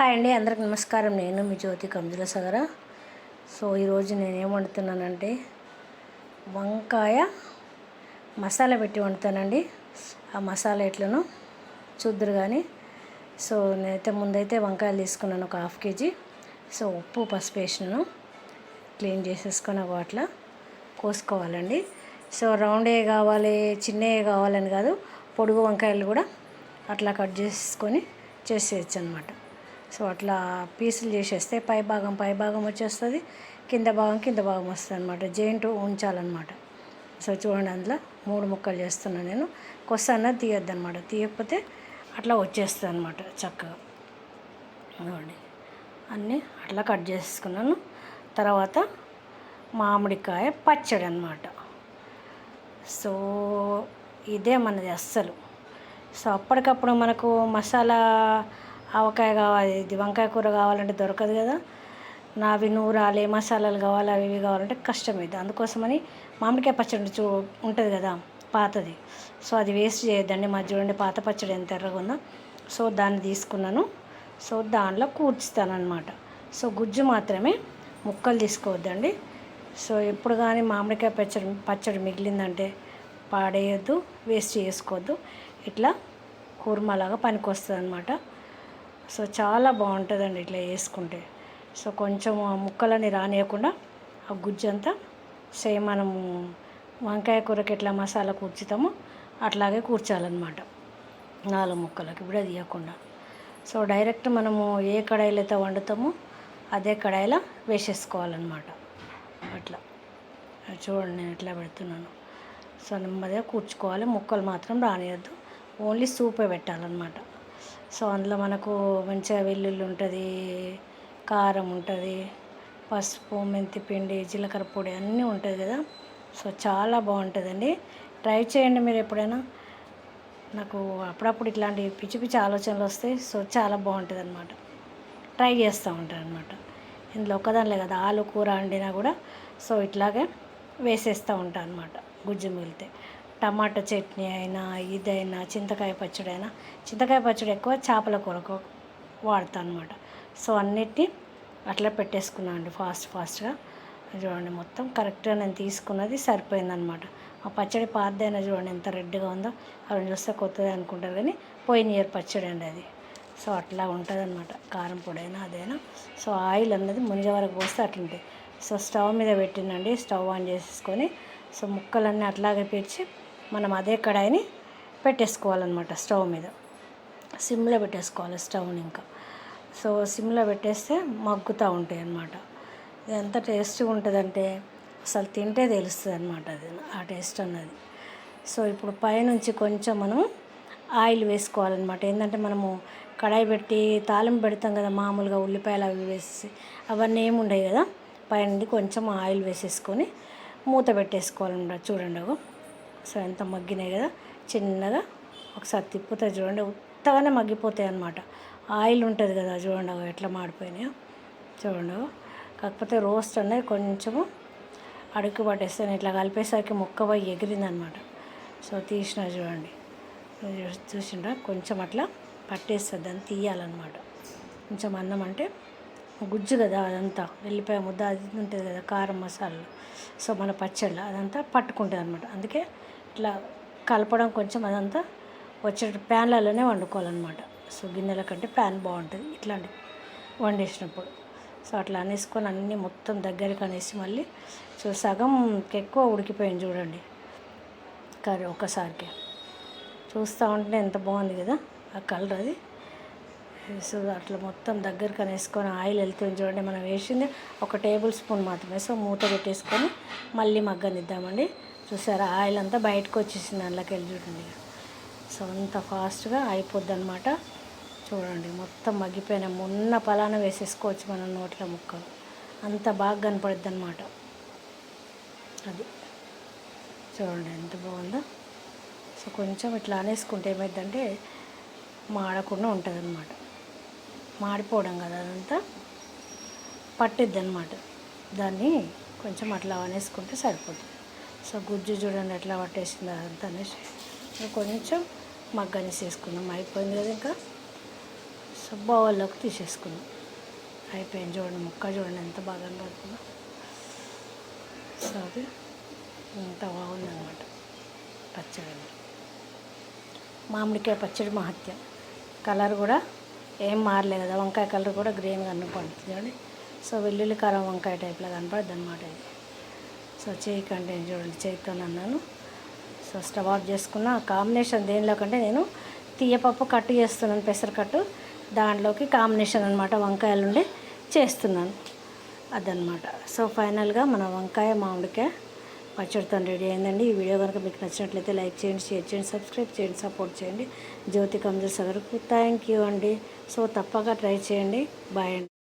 Hi అండి అందరికి నమస్కారం. నేను మీ జ్యోతి కంజుల సగర సో ఈరోజు నేను ఏం వండుతున్నానంటే వంకాయ మసాలా పెట్టి వండుతానండి. ఆ మసాలా ఎట్లను చూద్దరు కానీ సో నేనైతే ముందైతే వంకాయలు తీసుకున్నాను ఒక హాఫ్ కేజీ. సో ఉప్పు పసుపు వేసినాను. క్లీన్ చేసేసుకొని ఒక అట్లా కోసుకోవాలండి. సో రౌండే కావాలి చిన్నవి కావాలని కాదు పొడుగు వంకాయలు కూడా అట్లా కట్ చేసుకొని చేసేయచ్చు అనమాట సో అట్లా పీసులు చేసేస్తే పై భాగం పై భాగం వచ్చేస్తుంది కింద భాగం కింద భాగం వస్తుంది అనమాట జాయింట్ ఉంచాలన్నమాట. సో చూడండి అందులో మూడు ముక్కలు చేస్తున్నాను నేను. కొస్స అన్నది తీయొద్దు అనమాట తీయకపోతే అట్లా వచ్చేస్తుంది అనమాట చక్కగా. చూడండి అన్నీ అట్లా కట్ చేసుకున్నాను. తర్వాత మామిడికాయ పచ్చడి అనమాట సో ఇదే మనది అస్సలు. సో అప్పటికప్పుడు మనకు మసాలా ఆవకాయ కావాలి ఇది వంకాయ కూర కావాలంటే దొరకదు కదా. నావి నూరాలి మసాలాలు కావాలి అవి ఇవి కావాలంటే కష్టం ఇది అందుకోసమని మామిడికాయ పచ్చడి చూ ఉంటుంది కదా పాతది. సో అది వేస్ట్ చేయొద్దండి. మా చూడండి పాత పచ్చడి ఎంత ఎర్రగా ఉందో. సో దాన్ని తీసుకున్నాను. సో దానిలో కూర్చుతానమాట సో గుజ్జు మాత్రమే ముక్కలు తీసుకోవద్దండి. సో ఎప్పుడు కానీ మామిడికాయ పచ్చడి పచ్చడి మిగిలిందంటే పాడేయద్దు వేస్ట్ చేసుకోవద్దు. ఇట్లా కూర్మలాగా పనికొస్తుంది అనమాట సో చాలా బాగుంటుందండి ఇట్లా వేసుకుంటే. సో కొంచెం ఆ ముక్కలని రానియకుండా ఆ గుజ్జు అంతా సేమ్ మనము వంకాయ కూరకి ఎట్లా మసాలా కూర్చుతామో అట్లాగే కూర్చాలన్నమాట. నాలుగు ముక్కలకి ఇప్పుడు అది ఇవ్వకుండా సో డైరెక్ట్ మనము ఏ కడాయిలో అయితే వండుతామో అదే కడాయిలో వేసేసుకోవాలన్నమాట. అట్లా. చూడండి నేను ఎట్లా పెడుతున్నాను. సో నెమ్మదిగా కూర్చుకోవాలి. ముక్కలు మాత్రం రానియద్దు. ఓన్లీ సూపే పెట్టాలన్నమాట. సో అందులో మనకు మంచిగా వెల్లుల్లి ఉంటుంది కారం ఉంటుంది పసుపు మెంతి పిండి జీలకర్ర పొడి అన్నీ ఉంటుంది కదా. సో చాలా బాగుంటుందండి. ట్రై చేయండి మీరు ఎప్పుడైనా. నాకు అప్పుడప్పుడు ఇట్లాంటి పిచ్చి పిచ్చి ఆలోచనలు వస్తాయి. సో చాలా బాగుంటుంది అనమాట ట్రై చేస్తూ ఉంటాను అనమాట ఇందులో ఒక్కదానిలే కదా ఆలు కూర వండినా కూడా. సో ఇట్లాగే వేసేస్తూ ఉంటాను అనమాట గుజ్జు మిగిలితే. టమాటా చట్నీ అయినా ఇదైనా చింతకాయ పచ్చడి అయినా చింతకాయ పచ్చడి ఎక్కువ చేపల కూరకు వాడతాను అనమాట సో అన్నిటినీ అట్లా పెట్టేసుకున్నాను అండి ఫాస్ట్ ఫాస్ట్గా. చూడండి మొత్తం కరెక్ట్గా నేను తీసుకున్నది సరిపోయిందనమాట. ఆ పచ్చడి పాతదైనా చూడండి ఎంత రెడ్గా ఉందో. అవి చూస్తే కొత్తది అనుకుంటారు కానీ పోయిన ఇయర్ పచ్చడి అండి అది. సో అట్లా ఉంటుంది అనమాట కారం పొడైనా అయినా అదైనా. సో ఆయిల్ అన్నది మునిగే వరకు పోస్తే అట్లుంటాయి. సో స్టవ్ మీద పెట్టినండి స్టవ్ ఆన్ చేసేసుకొని సో ముక్కలన్నీ అట్లాగే పెరిచి మనం అదే కడాయిని పెట్టేసుకోవాలన్నమాట స్టవ్ మీద. సిమ్లో పెట్టేసుకోవాలి స్టవ్ని ఇంకా. సో సిమ్లో పెట్టేస్తే మగ్గుతూ ఉంటాయి అన్నమాట ఇది ఎంత టేస్ట్గా ఉంటుందంటే అసలు తింటే తెలుస్తుంది అనమాట అది ఆ టేస్ట్ అన్నది. సో ఇప్పుడు పైనుంచి కొంచెం మనం ఆయిల్ వేసుకోవాలన్నమాట. ఏంటంటే మనము కడాయి పెట్టి తాలింపు పెడతాం కదా మామూలుగా ఉల్లిపాయలు అవి వేసి అవన్నీ ఏమి ఉండవు కదా పైన కొంచెం ఆయిల్ వేసేసుకొని మూత పెట్టేసుకోవాలన్నమాట. చూడండి సో ఎంత మగ్గినాయి కదా చిన్నగా ఒకసారి తిప్పుతే చూడండి. ఉత్తగానే మగ్గిపోతాయి అనమాట ఆయిల్ ఉంటుంది కదా చూడండి ఎట్లా మాడిపోయినాయో. చూడండి కాకపోతే రోస్ట్ అనేది కొంచెము అడుగు పట్టేస్తాను ఇట్లా కలిపేసరికి ముక్క పోయి ఎగిరిందనమాట సో తీసిన చూడండి. చూసిండ్రా? కొంచెం అట్లా పట్టేస్తుంది దాన్ని తీయాలన్నమాట. కొంచెం అన్నం అంటే గుజ్జు కదా అదంతా వెళ్ళిపోయే ముద్ద అది ఉంటుంది కదా కారం మసాలా సో మన పచ్చళ్ళు అదంతా పట్టుకుంటుంది అనమాట అందుకే ఇట్లా కలపడం కొంచెం అదంతా వచ్చేటట్టు ప్యాన్లలోనే వండుకోవాలన్నమాట. సో గిన్నెల కంటే ప్యాన్ బాగుంటుంది ఇట్లాంటి వండేసినప్పుడు. సో అట్లా అనేసుకొని అన్నీ మొత్తం దగ్గరికి అనేసి మళ్ళీ సో సగం ఎక్కువ ఉడికిపోయింది చూడండి కర్రీ ఒకసారికి చూస్తూ ఉంటే ఎంత బాగుంది కదా ఆ కలర్ అది. సో అట్లా మొత్తం దగ్గరికి వేసుకొని ఆయిల్ వెళ్తుంది చూడండి మనం వేసింది ఒక టేబుల్ స్పూన్ మాత్రమే. సో మూత పెట్టేసుకొని మళ్ళీ మగ్గనిద్దామండి. చూసారా ఆయిల్ అంతా బయటకు వచ్చేసింది అందులోకి వెళ్ళి చూడండి. సో అంత ఫాస్ట్గా అయిపోద్ది అనమాట చూడండి మొత్తం మగ్గిపోయిన మొన్న పలాన వేసేసుకోవచ్చు మనం నోట్ల ముక్కలు. అంత బాగా కనపడుద్ది అనమాట అది. చూడండి ఎంత బాగుందో. సో కొంచెం ఇట్లా అనేసుకుంటే ఏమైందంటే మాడకుండా ఉంటుంది అనమాట మాడిపోవడం కదా అదంతా. పట్టిద్ది అనమాట దాన్ని కొంచెం అట్లా అనేసుకుంటే సరిపోతుంది సో గుజ్జు చూడండి ఎట్లా పట్టేసింది అదంతా అనేసి. కొంచెం మగ్గనేసి వేసుకుందాం. అయిపోయింది కదా ఇంకా. సో బౌల్లోకి తీసేసుకుందాం. అయిపోయింది చూడండి ముక్క చూడండి ఎంత బాగా పడుతుందో. సో అది ఎంత బాగుందన్నమాట. పచ్చడి. మామిడికాయ పచ్చడి మహత్యం. కలర్ కూడా ఏం మారలేదు కదా వంకాయ కలర్ కూడా గ్రీన్గా కనపడుతుంది చూడండి సో వెల్లుల్లి కారం వంకాయ టైప్లో కనపడుతుంది అనమాట ఇది. సో చేయి కంటే చూడండి చేయితో అన్నాను సో స్టవ్ ఆఫ్ చేసుకున్న కాంబినేషన్ దేనిలో కంటే నేను తీయపప్పు కట్టు చేస్తున్నాను పెసరకట్టు దాంట్లోకి కాంబినేషన్ అనమాట వంకాయలుండి చేస్తున్నాను. అదనమాట సో ఫైనల్గా మన వంకాయ మామిడికాయ పచ్చడితో రెడీ అయిందండి. ఈ వీడియో కనుక మీకు నచ్చినట్లయితే లైక్ చేయండి షేర్ చేయండి సబ్స్క్రైబ్ చేయండి సపోర్ట్ చేయండి. జ్యోతి కమజర్ సగర్కు థ్యాంక్ యూ అండి. సో తప్పగా ట్రై చేయండి. బాయ్ అండి.